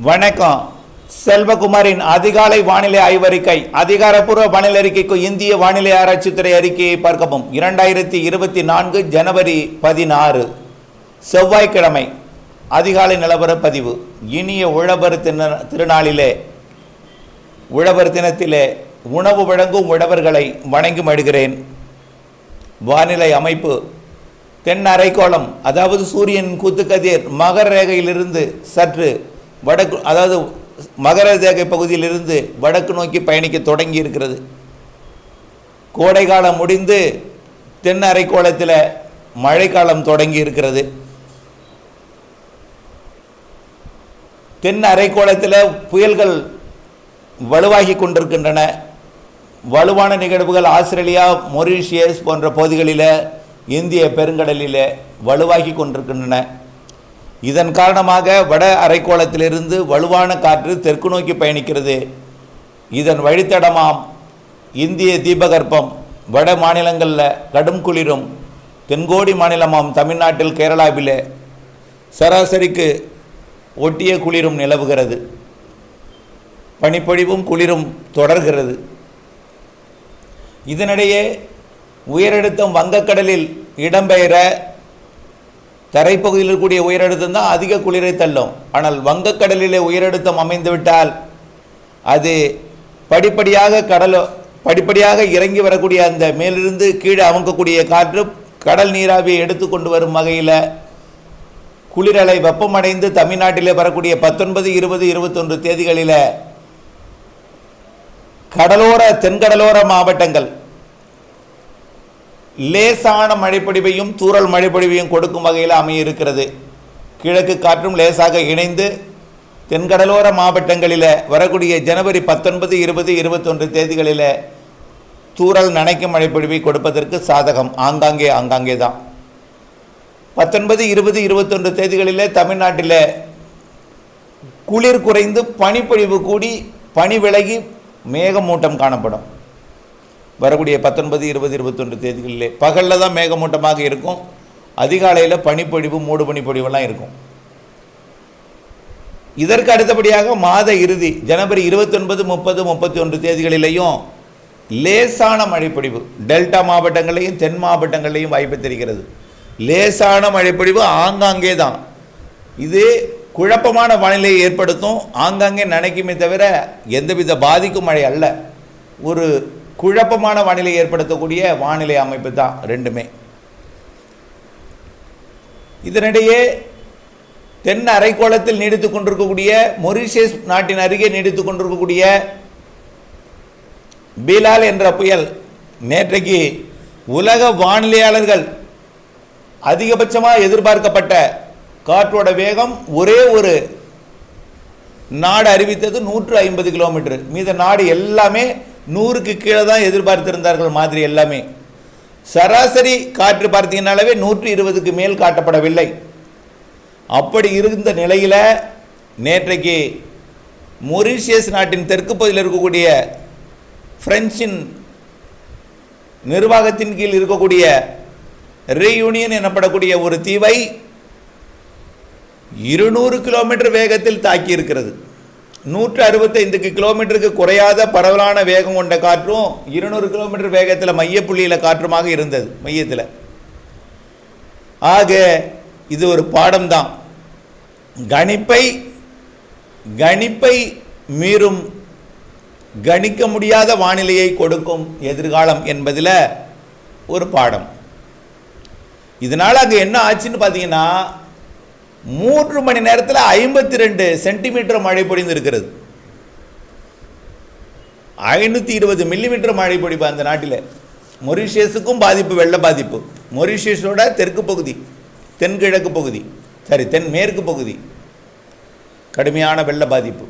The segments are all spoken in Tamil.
வணக்கம். செல்வகுமாரின் அதிகாலை வானிலை ஆய்வறிக்கை அதிகாரப்பூர்வ வானிலை அறிக்கைக்கு இந்திய வானிலை ஆராய்ச்சித்துறை அறிக்கையை பார்க்கவும். இரண்டாயிரத்தி இருபத்தி நான்கு ஜனவரி பதினாறு. செவ்வாய்க்கிழமை அதிகாலை நிலவர பதிவு. இனிய உழவர் தின திருநாளிலே உழவர் தினத்திலே உணவு வழங்கும் உழவர்களை வணங்கி மடுகிறேன் வானிலை அமைப்பு தென் அரைக்கோளம் அதாவது சூரியன் கூத்துக்கதிர் மகர ரேகையிலிருந்து சற்று வடக்கு அதாவது மகர ரேகை பகுதியிலிருந்து வடக்கு நோக்கி பயணிக்க தொடங்கி இருக்கிறது. கோடைக்காலம் முடிந்து தென் அரைக்கோளத்தில் மழைக்காலம் தொடங்கி இருக்கிறது. தென் அரைக்கோளத்தில் புயல்கள் வலுவாகி கொண்டிருக்கின்றன. வலுவான நிகழ்வுகள் ஆஸ்திரேலியா மொரீஷியஸ் போன்ற பகுதிகளில் இந்திய பெருங்கடலில் வலுவாகி கொண்டிருக்கின்றன. இதன் காரணமாக வட அரைக்கோளத்திலிருந்து வலுவான காற்று தெற்கு நோக்கி பயணிக்கிறது. இதன் வழித்தடமாம் இந்திய தீபகற்பம். வட மாநிலங்களில் கடும் குளிரும். தென்கோடி மாநிலமாம் தமிழ்நாட்டில் கேரளாவில் சராசரிக்கு ஒட்டிய குளிரும் நிலவுகிறது. பனிப்பொழிவும் குளிரும் தொடர்கிறது. இதனிடையே உயரழுத்தம் வங்கக்கடலில் இடம்பெயர தரைப்பகுதியில் இருக்கக்கூடிய உயரழுத்தம் தான் அதிக குளிரை தள்ளும். ஆனால் வங்கக்கடலிலே உயரழுத்தம் அமைந்துவிட்டால் அது படிப்படியாக கடல் படிப்படியாக இறங்கி வரக்கூடிய அந்த மேலிருந்து கீழே அமுக்கக்கூடிய காற்று கடல் நீராவியை எடுத்து கொண்டு வரும் வகையில் குளிரலை வெப்பமடைந்து தமிழ்நாட்டிலே வரக்கூடிய பத்தொன்பது இருபது இருபத்தொன்று தேதிகளில் கடலோர தென்கடலோர மாவட்டங்கள் லேசான மழைப்பொழிவையும் தூறல் மழைப்பொழிவையும் கொடுக்கும் வகையில் அமையிருக்கிறது. கிழக்கு காற்றும் லேசாக இணைந்து தென்கடலோர மாவட்டங்களில் வரக்கூடிய ஜனவரி பத்தொன்பது இருபது இருபத்தொன்று தேதிகளில் தூறல் நனைக்கும் மழைப்பொழிவை கொடுப்பதற்கு சாதகம். ஆங்காங்கே ஆங்காங்கே தான். பத்தொன்பது இருபது இருபத்தொன்று தேதிகளில் தமிழ்நாட்டில் குளிர் குறைந்து பனிப்பொழிவு கூடி பனி விலகி மேகமூட்டம் காணப்படும். வரக்கூடிய பத்தொன்பது இருபது இருபத்தொன்று தேதிகளிலே பகலில் தான் மேகமூட்டமாக இருக்கும். அதிகாலையில் பனிப்பொழிவு மூடு பனிப்பொழிவெல்லாம் இருக்கும். இதற்கு அடுத்தபடியாக மாத இறுதி ஜனவரி இருபத்தொன்பது முப்பது முப்பத்தி ஒன்று தேதிகளிலேயும் லேசான மழைப்பொழிவு டெல்டா மாவட்டங்களையும் தென் மாவட்டங்களையும் வாய்ப்பு தெரிகிறது. லேசான மழைப்பொழிவு ஆங்காங்கே தான். இது குழப்பமான வானிலையை ஏற்படுத்தும். ஆங்காங்கே நினைக்குமே தவிர எந்தவித பாதிக்கும் மழை அல்ல. ஒரு குழப்பமான வானிலை ஏற்படுத்தக்கூடிய வானிலை அமைப்பு தான் ரெண்டுமே. இதனிடையே தென் அரைக்கோளத்தில் நீடித்து கொண்டிருக்கக்கூடிய மொரிஷியஸ் நாட்டின் அருகே நீடித்து கொண்டிருக்கக்கூடிய பீலால் என்ற புயல் நேற்றைக்கு உலக வானிலையாளர்கள் அதிகபட்சமாக எதிர்பார்க்கப்பட்ட காற்றோட வேகம் ஒரே ஒரு நாடு அறிவித்தது நூற்று ஐம்பது கிலோமீட்டர். மீத நாடு எல்லாமே நூறுக்கு கீழே தான் எதிர்பார்த்திருந்தார்கள் மாதிரி எல்லாமே. சராசரி காற்று பார்த்தீங்கன்னாலவே நூற்றி இருபதுக்கு மேல் காட்டப்படவில்லை. அப்படி இருந்த நிலையில் நேற்றைக்கு மொரீஷியஸ் நாட்டின் தெற்கு பகுதியில் இருக்கக்கூடிய பிரெஞ்சின் நிர்வாகத்தின் கீழ் இருக்கக்கூடிய ரீயூனியன் எனப்படக்கூடிய ஒரு தீவை இருநூறு கிலோமீட்டர் வேகத்தில் தாக்கி இருக்கிறது நூற்று அறுபத்தைந்துக்கு கிலோமீட்டருக்கு குறையாத பரவலான வேகம் கொண்ட காற்றும் இருநூறு கிலோமீட்டர் வேகத்தில் மையப்புள்ளியில் காற்றுமாக இருந்தது மையத்தில். ஆக இது ஒரு பாடம்தான். கணிப்பை கணிப்பை மீறும் கணிக்க முடியாத வானிலையை கொடுக்கும் எதிர்காலம் என்பதில் ஒரு பாடம். இதனால் அங்கே என்ன ஆச்சுன்னு பார்த்தீங்கன்னா மூன்று மணி நேரத்தில் ஐம்பத்தி ரெண்டு சென்டிமீட்டர் மழை பொழிந்திருக்கிறது. ஐநூற்றி இருபது மில்லிமீட்டர் மழை பொழிப்பு அந்த நாட்டில். மொரிஷியஸுக்கும் பாதிப்பு வெள்ள பாதிப்பு. மொரிஷியஸோட தெற்கு பகுதி தென்கிழக்கு பகுதி சரி தென்மேற்கு பகுதி. கடுமையான வெள்ள பாதிப்பு.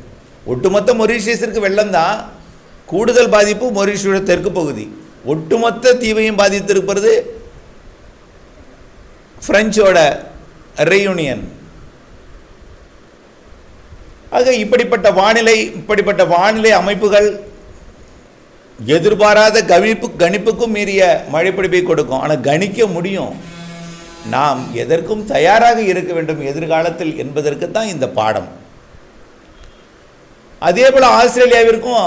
ஒட்டுமொத்த மொரிஷியஸிற்கு வெள்ளம் தான் கூடுதல் பாதிப்பு மொரிஷியோட தெற்கு பகுதி. ஒட்டுமொத்த தீவையும் பாதித்திருப்பது ஃப்ரெஞ்சோட ரெயூனியன் ஆக இப்படிப்பட்ட வானிலை இப்படிப்பட்ட வானிலை அமைப்புகள் எதிர்பாராத கணிப்பு கணிப்புக்கும் மீறிய மழைப்பிடிப்பை கொடுக்கும். ஆனால் கணிக்க முடியும். நாம் எதற்கும் தயாராக இருக்க வேண்டும் எதிர்காலத்தில் என்பதற்கு தான் இந்த பாடம். அதே போல் ஆஸ்திரேலியாவிற்கும்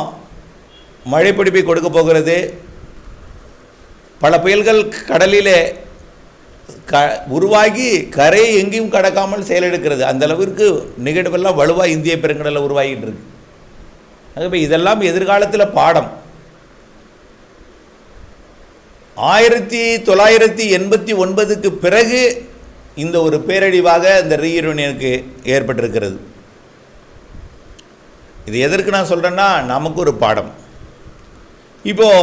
மழைப்பிடிப்பை கொடுக்க போகிறது. பல புயல்கள் கடலிலே க உருவாகி கரையை எங்கேயும் கடக்காமல் செயலெடுக்கிறது. அந்த அளவிற்கு நிகழ்வெல்லாம் வலுவாக இந்திய பெருங்கடலில் உருவாகிட்டு இருக்கு ஆகவே இதெல்லாம் எதிர்காலத்தில் பாடம். ஆயிரத்தி தொள்ளாயிரத்தி எண்பத்தி ஒன்பதுக்கு பிறகு இந்த ஒரு பேரழிவாக இந்த ரீயூனியனுக்கு ஏற்பட்டிருக்கிறது. இது எதற்கு நான் சொல்கிறேன்னா நமக்கு ஒரு பாடம். இப்போது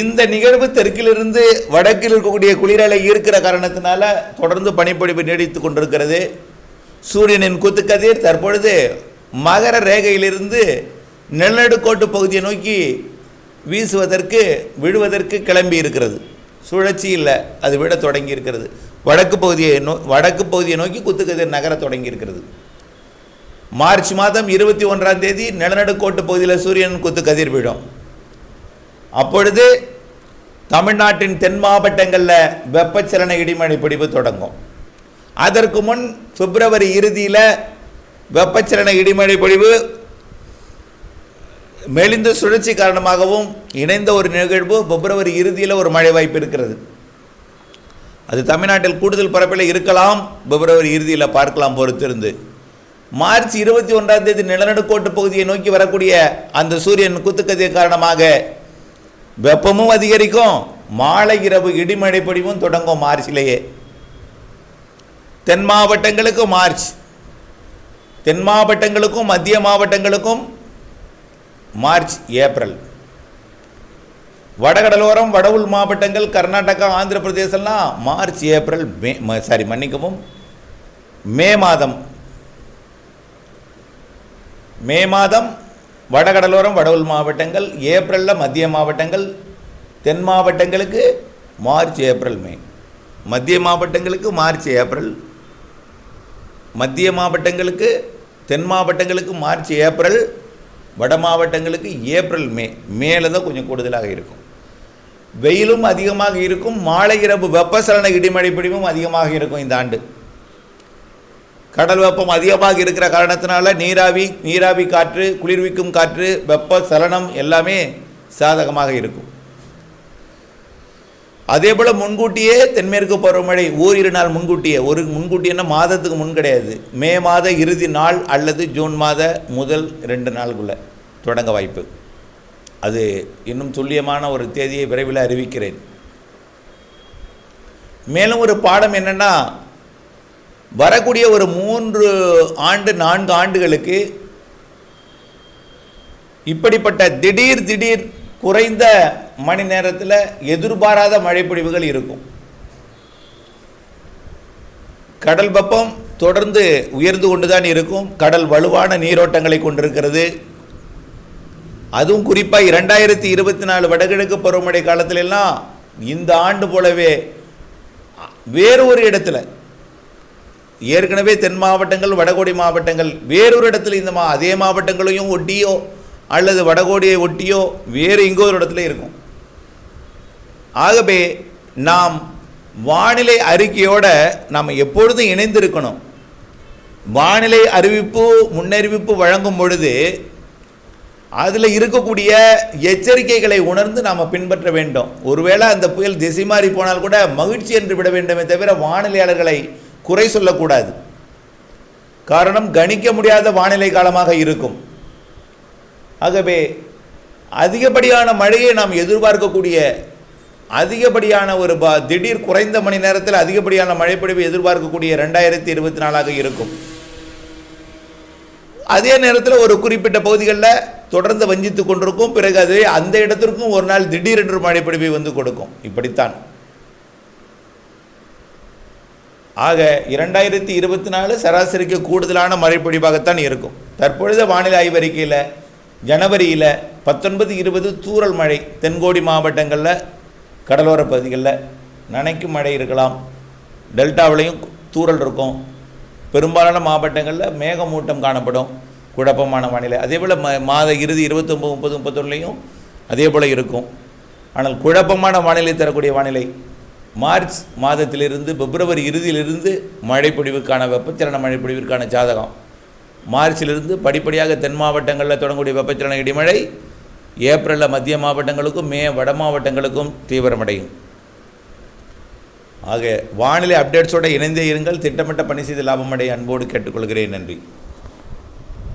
இந்த நிகழ்வு தெற்கிலிருந்து வடக்கில் இருக்கக்கூடிய குளிரலை ஈர்க்கிற காரணத்தினால தொடர்ந்து பனிப்பொழிவு நீடித்து கொண்டிருக்கிறது. சூரியனின் குத்துக்கதிர் தற்பொழுது மகர ரேகையிலிருந்து நிலநடுக்கோட்டு பகுதியை நோக்கி வீசுவதற்கு விழுவதற்கு கிளம்பி இருக்கிறது. சுழற்சி இல்லை அது விட தொடங்கி இருக்கிறது. வடக்கு பகுதியை நோ வடக்கு பகுதியை நோக்கி குத்துக்கதிர் நகர தொடங்கி இருக்கிறது. மார்ச் மாதம் இருபத்தி ஒன்றாம் தேதி நிலநடுக்கோட்டு பகுதியில் சூரியன் குத்துக்கதிர் விழும். அப்பொழுது தமிழ்நாட்டின் தென் மாவட்டங்களில் வெப்பச்சலன இடிமழை பிடிப்பு தொடங்கும். அதற்கு முன் பிப்ரவரி இறுதியில் வெப்பச்சலன இடிமழை பொழிவு மெலிந்த சுழற்சி காரணமாகவும் இணைந்த ஒரு நிகழ்வு பிப்ரவரி இறுதியில் ஒரு மழை வாய்ப்பு இருக்கிறது. அது தமிழ்நாட்டில் கூடுதல் பரப்பில் இருக்கலாம். பிப்ரவரி இறுதியில் பார்க்கலாம் பொறுத்திருந்து. மார்ச் இருபத்தி ஒன்றாம் தேதி நிலநடுக்கோட்டு பகுதியை நோக்கி வரக்கூடிய அந்த சூரியன் குத்துக்கதிர் காரணமாக வெப்பமும் அதிகரிக்கும். மாலை இரவு இடிமழை பொழிவும் தொடங்கும் மார்ச்சிலேயே. தென் மாவட்டங்களுக்கு மார்ச். தென் மாவட்டங்களுக்கும் மத்திய மாவட்டங்களுக்கும் மார்ச் ஏப்ரல். வடகடலோரம் வடவுள் மாவட்டங்கள் கர்நாடகா ஆந்திர பிரதேசம்லாம் மார்ச் ஏப்ரல் மே சாரி மன்னிக்கவும் மே மாதம். மே மாதம் வடகடலோரம் வடவுள் மாவட்டங்கள் ஏப்ரலில் மத்திய மாவட்டங்கள் தென் மாவட்டங்களுக்கு மார்ச் ஏப்ரல் மே. மத்திய மாவட்டங்களுக்கு மார்ச் ஏப்ரல். மத்திய மாவட்டங்களுக்கு தென் மாவட்டங்களுக்கு மார்ச் ஏப்ரல். வட மாவட்டங்களுக்கு ஏப்ரல் மே. மேலே தான் கொஞ்சம் கூடுதலாக இருக்கும். வெயிலும் அதிகமாக இருக்கும். மாலை இரவு வெப்பசலன இடிமழை பிடிவும் அதிகமாக இருக்கும் இந்த ஆண்டு. கடல் வெப்பம் அதிகமாக இருக்கிற காரணத்தினால நீராவி நீராவி காற்று குளிர்விக்கும் காற்று வெப்ப சலனம் எல்லாமே சாதகமாக இருக்கும். அதே போல் முன்கூட்டியே தென்மேற்கு பருவமழை ஓரிரு நாள் முன்கூட்டியே ஒரு முன்கூட்டியன்னா மாதத்துக்கு முன் கிடையாது. மே மாத இறுதி நாள் அல்லது ஜூன் மாத முதல் ரெண்டு நாளுக்குள்ளே தொடங்க வாய்ப்பு. அது இன்னும் துல்லியமான ஒரு தேதியை விரைவில் அறிவிக்கிறேன். மேலும் ஒரு பாடம் என்னென்னா வரக்கூடிய ஒரு மூன்று ஆண்டு நான்கு ஆண்டுகளுக்கு இப்படிப்பட்ட திடீர் திடீர் குறைந்த மணி நேரத்தில் எதிர்பாராத மழைப்பொழிவுகள் இருக்கும். கடல் வெப்பம் தொடர்ந்து உயர்ந்து கொண்டுதான் இருக்கும். கடல் வலுவான நீரோட்டங்களை கொண்டிருக்கிறது. அதுவும் குறிப்பாக இரண்டாயிரத்தி இருபத்தி நாலு வடகிழக்கு பருவமழை காலத்திலெல்லாம் இந்த ஆண்டு போலவே வேறு ஒரு இடத்துல ஏற்கனவே தென் மாவட்டங்கள் வடகோடி மாவட்டங்கள் வேறொரு இடத்துல இந்த மா அதே மாவட்டங்களையும் ஒட்டியோ அல்லது வடகோடியை ஒட்டியோ வேறு எங்கோ ஒரு இடத்துல இருக்கும். ஆகவே நாம் வானிலை அறிக்கையோட நாம் எப்பொழுதும் இணைந்திருக்கணும்? வானிலை அறிவிப்பு முன்னறிவிப்பு வழங்கும் பொழுது அதில் இருக்கக்கூடிய எச்சரிக்கைகளை உணர்ந்து நாம் பின்பற்ற வேண்டும். ஒருவேளை அந்த புயல் திசை மாறி போனால் கூட மகிழ்ச்சி என்று விட வேண்டுமே தவிர வானிலையாளர்களை குறை சொல்லக்கூடாது. காரணம் கணிக்க முடியாத வானிலை காலமாக இருக்கும். ஆகவே அதிகப்படியான மழையை நாம் எதிர்பார்க்கக்கூடிய அதிகப்படியான ஒரு பா திடீர் குறைந்த மணி நேரத்தில் அதிகப்படியான மழைப்பொழிவு எதிர்பார்க்கக்கூடிய ரெண்டாயிரத்தி இருபத்தி நாலாக இருக்கும். அதே நேரத்தில் ஒரு குறிப்பிட்ட பகுதிகளில் தொடர்ந்து வஞ்சித்து கொண்டிருக்கும் பிறகு அது அந்த இடத்திற்கும் ஒரு நாள் திடீரென்று மழைப்பொழிவை வந்து கொடுக்கும். இப்படித்தான். ஆக இரண்டாயிரத்தி இருபத்தி நாலு சராசரிக்கு கூடுதலான மழைப்பொழிவாகத்தான் இருக்கும். தற்பொழுது வானிலை ஆய்வறிக்கையில் ஜனவரியில் பத்தொன்பது இருபது தூரல் மழை தென்கோடி மாவட்டங்களில் கடலோர பகுதிகளில் நனைக்கும் மழை இருக்கலாம். டெல்டாவிலையும் தூறல் இருக்கும். பெரும்பாலான மாவட்டங்களில் மேகமூட்டம் காணப்படும். குழப்பமான வானிலை. அதே போல் ம மாத இறுதி இருபத்தொம்பது முப்பது முப்பத்தொன்னுலையும் அதே போல் இருக்கும். ஆனால் குழப்பமான வானிலை தரக்கூடிய வானிலை மார்ச் மாதத்திலிருந்து பிப்ரவரி இறுதியிலிருந்து மழைப்பொழிவுக்கான வெப்பச்சலன மழைப்பொழிவிற்கான ஜாதகம். மார்ச்சிலிருந்து படிப்படியாக தென் மாவட்டங்களில் தொடங்கக்கூடிய வெப்பச்சலன இடிமழை ஏப்ரலில் மத்திய மாவட்டங்களுக்கும் மே வட மாவட்டங்களுக்கும் தீவிரமடையும். ஆக வானிலை அப்டேட்ஸோடு இணைந்தே இருங்கள். திட்டமிட்ட பணி செய்து லாபமடைய அன்போடு கேட்டுக்கொள்கிறேன். நன்றி.